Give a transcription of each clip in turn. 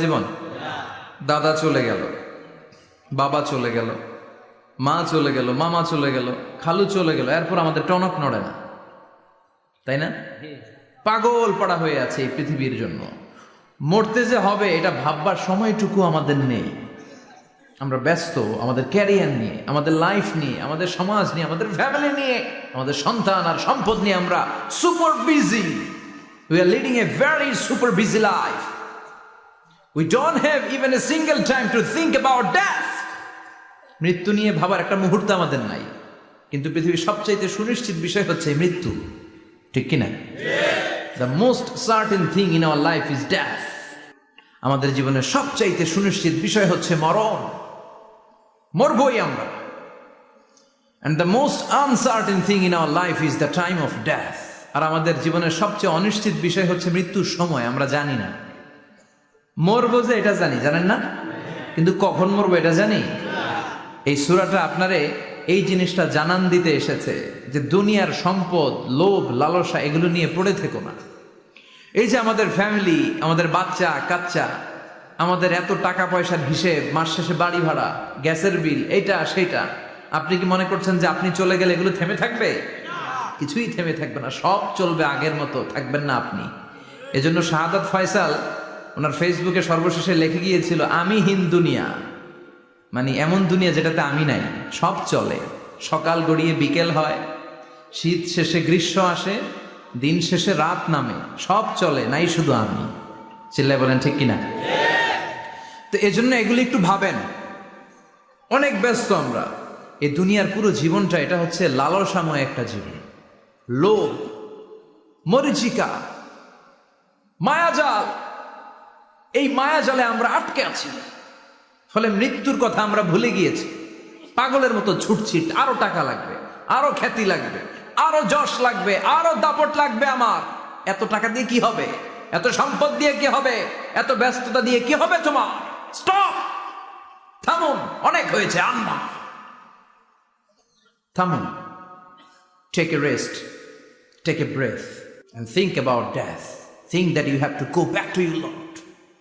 জীবন। দাদা চলে গেল, বাবা চলে গেল, মা চলে গেল, মামা চলে গেল, খালু চলে গেল, এরপর আমাদের টনক নড়ে না। তাই না? পাগল পড়া হয়ে আছে এই পৃথিবীর জন্য। মরতে যে হবে, এটা ভাববার সময়টুকু আমাদের নেই। আমরা ব্যস্ত, আমাদের ক্যারিয়ার নিয়ে, আমাদের লাইফ নিয়ে, আমাদের সমাজ নিয়ে, আমাদের ফ্যামিলি নিয়ে, আমাদের সন্তান আর সম্পদ নিয়ে আমরা super busy. We are leading a very super busy life we don't have even a single time to think about death মৃত্যু নিয়ে ভাবার একটা মুহূর্ত আমাদের নাই। কিন্তু পৃথিবীর সবচাইতে সুনিশ্চিত বিষয় হচ্ছে মৃত্যু। ঠিক কিনা? The most certain thing in our life is death আমাদের জীবনের সবচাইতে সুনিশ্চিত বিষয় হচ্ছে মরণ। মরবই আমরা। And the most uncertain thing in our life is the time of death আর আমাদের জীবনের সবচেয়ে অনিশ্চিত বিষয় হচ্ছে মৃত্যুর সময়, আমরা জানি না। মরবো যে এটা জানি, জানেন না? কিন্তু কখন মরবো এটা জানি? এই সুরাটা আপনারে এই জিনিসটা জানান দিতে এসেছে যে দুনিয়ার সম্পদ, লোভ, লালসা এগুলো নিয়ে পড়ে থেকো না। এই যে আমাদের ফ্যামিলি আমাদের বাচ্চা, কাচ্চা, আমাদের এত টাকা পয়সার হিসেব, মাস শেষে বাড়ি ভাড়া, গ্যাসের বিল, এইটা, সেইটা, আপনি কি মনে করছেন যে আপনি চলে গেলে এগুলো থেমে থাকবে? কিছুই থেমে থাকবে না, সব চলবে আগের মতো, থাকবেন না আপনি। এজন্য শাহাদাত ফয়সাল ওনার ফেসবুকে সর্বশেষে লিখে গিয়েছিল, আমি হিন দুনিয়া। মানে এমন দুনিয়া যেটাতে আমি নাই, সব চলে। সকাল গড়িয়ে বিকেল হয়, শীত শেষে গ্রীষ্ম আসে, দিন শেষে রাত নামে, সব চলে, নাই শুধু আমি। চিল্লায় বলেন, ঠিক কিনা? তো এজন্য এগুলি একটু ভাবেন। অনেক ব্যস্ত আমরা। এই দুনিয়ার পুরো জীবনটা এটা হচ্ছে লালসাময় একটা জীবন। লোভ, মরিচিকা, মায়াজাল। এই মায়া জলে আমরা আটকে আছি। ফলে মৃত্যুর কথা আমরা ভুলে গিয়েছি। পাগলের মতো ছুটছি, আরও টাকা লাগবে, আরও খ্যাতি লাগবে, আরও যশ লাগবে, আরও দাপট লাগবে আমার। এত টাকা দিয়ে কি হবে? এত সম্পদ দিয়ে কি হবে? এত ব্যস্ততা দিয়ে কি হবে তোমার? স্টপ! থামুন, অনেক হয়েছে, আম্মা। থামুন। Take a rest take a breath and think about death. Think that you have to go back to your Lord.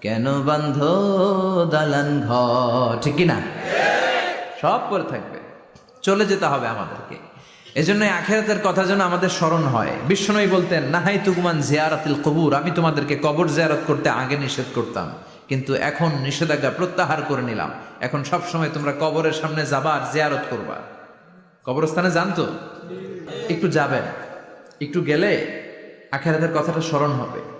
কেন বান্ধ দালান ঘর? ঠিক না সব করে থাকবে। চলে যেতে হবে আমাদেরকে। এই আখেরাতের কথা যেন আমাদের স্মরণ হয়। বিশ্বনবী বলতেন, নাহাই তুকুমান জিয়ারাতিল কবুর। আমি তোমাদেরকে কবর জিয়ারত করতে আগে নিষেধ করতাম। কিন্তু এখন নিষেধাজ্ঞা প্রত্যাহার করে নিলাম। এখন সব সময় তোমরা কবরের সামনে যাবা আর জিয়ারত করবা। কবরস্থানে জানতো একটু যাবেন। একটু গেলে আখেরাতের কথাটা স্মরণ হবে।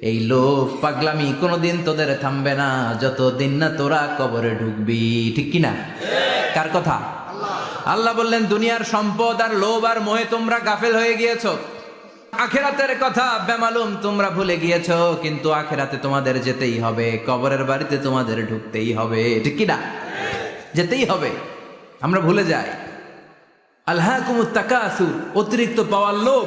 এই লোভ পাগলামি কোনোদিন তোদের থামবে না। যতদিন না তোরা কবরে ঢুকবি, ঠিক কিনা? কার কথা? আল্লাহ বললেন, দুনিয়ার সম্পদ আর লোভ আর মোহে তোমরা গাফেল হয়ে গিয়েছো। আখেরাতের কথা বেমালুম, তোমরা ভুলে গিয়েছ। কিন্তু আখেরাতে তোমাদের যেতেই হবে, কবরের বাড়িতে তোমাদের ঢুকতেই হবে, ঠিক কিনা? যেতেই হবে, আমরা ভুলে যাই। আল্লাহ তাকাসুর অতিরিক্ত পাওয়ার লোভ।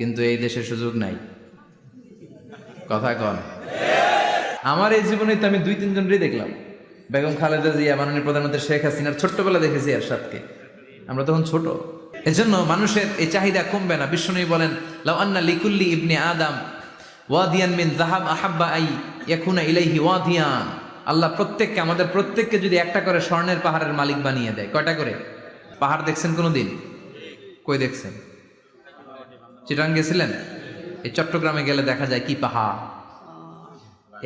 কিন্তু এই দেশে সুযোগ নাই। কথা কন। আমার এই জীবনে তো আমি দুই তিনজনই দেখলাম। বেগম খালেদা জিয়া, মাননীয় প্রধানমন্ত্রী শেখ হাসিনার ছোট্টবেলা দেখেছি এরশাদকে। আমরা তখন ছোট। এজন্য মানুষের এই চাহিদা কমবে না। বিষ্ণু বলেন, লাউ আন্না লিকুল্লি ইবনে আদম ওয়াদিয়ান মিন জাহাব আহাব্বা আই ইয়াকুনা ইলাইহি ওয়াদিয়ান। আল্লাহ প্রত্যেককে, আমাদের প্রত্যেককে যদি একটা করে স্বর্ণের পাহাড়ের মালিক বানিয়ে দেয়। কয়টা করে? পাহাড় দেখছেন কোনোদিন? কই দেখছেন? চিটাং গেছিলেন? এই চট্টগ্রামে গেলে দেখা যায় কি পাহাড়?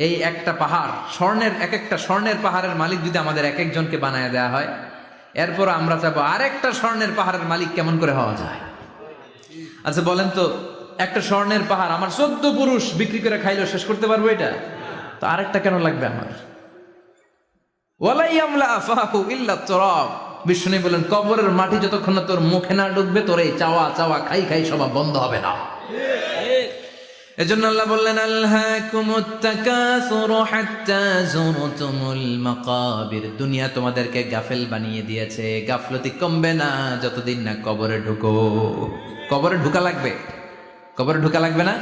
এই একটা পাহাড়, স্বর্ণের এক একটা স্বর্ণের পাহাড়ের মালিক যদি আমাদের এক একজনকে বানায় দেওয়া হয়, এরপর আমরা চাবো আরেকটা স্বর্ণের পাহাড়ের মালিক কেমন করে হওয়া যায়? আচ্ছা বলেন তো, একটা স্বর্ণের পাহাড় আমার চোদ্দ পুরুষ বিক্রি করে খাইলো শেষ করতে পারব এটা? তো আরেকটা কেন লাগবে আমার? ওয়ালাই আমলা আফাহু ইল্লা তুরাব। বিষ্ণু বলেন কবরের মাটি যতক্ষণ না তোর মুখে না ঢুকবে, তোর এই চাওয়া চাওয়া খাই খাই সবা বন্ধ হবে না। এজন্য আল্লাহ বললেন দুনিয়া তোমাদেরকে গাফেল বানিয়ে দিয়েছে, গাফলতি কমবে না, যতদিন না কবরে ঢুকো। কবরে ঢুকা লাগবে? কবরে ঢুকা লাগবে না?